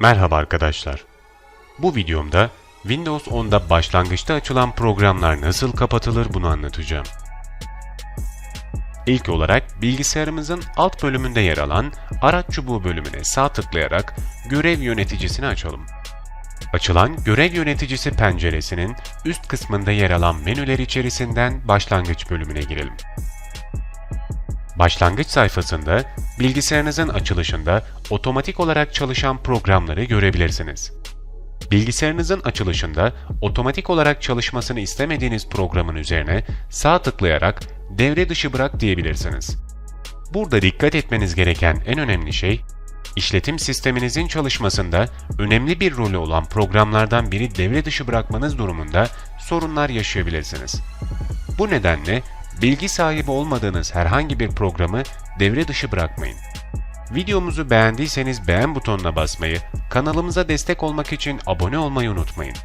Merhaba arkadaşlar. Bu videomda Windows 10'da başlangıçta açılan programlar nasıl kapatılır bunu anlatacağım. İlk olarak bilgisayarımızın alt bölümünde yer alan Araç çubuğu bölümüne sağ tıklayarak Görev yöneticisini açalım. Açılan Görev yöneticisi penceresinin üst kısmında yer alan menüler içerisinden Başlangıç bölümüne girelim. Başlangıç sayfasında bilgisayarınızın açılışında otomatik olarak çalışan programları görebilirsiniz. Bilgisayarınızın açılışında otomatik olarak çalışmasını istemediğiniz programın üzerine sağ tıklayarak devre dışı bırak diyebilirsiniz. Burada dikkat etmeniz gereken en önemli şey, işletim sisteminizin çalışmasında önemli bir rolü olan programlardan biri devre dışı bırakmanız durumunda sorunlar yaşayabilirsiniz. Bu nedenle bilgi sahibi olmadığınız herhangi bir programı devre dışı bırakmayın. Videomuzu beğendiyseniz beğen butonuna basmayı, kanalımıza destek olmak için abone olmayı unutmayın.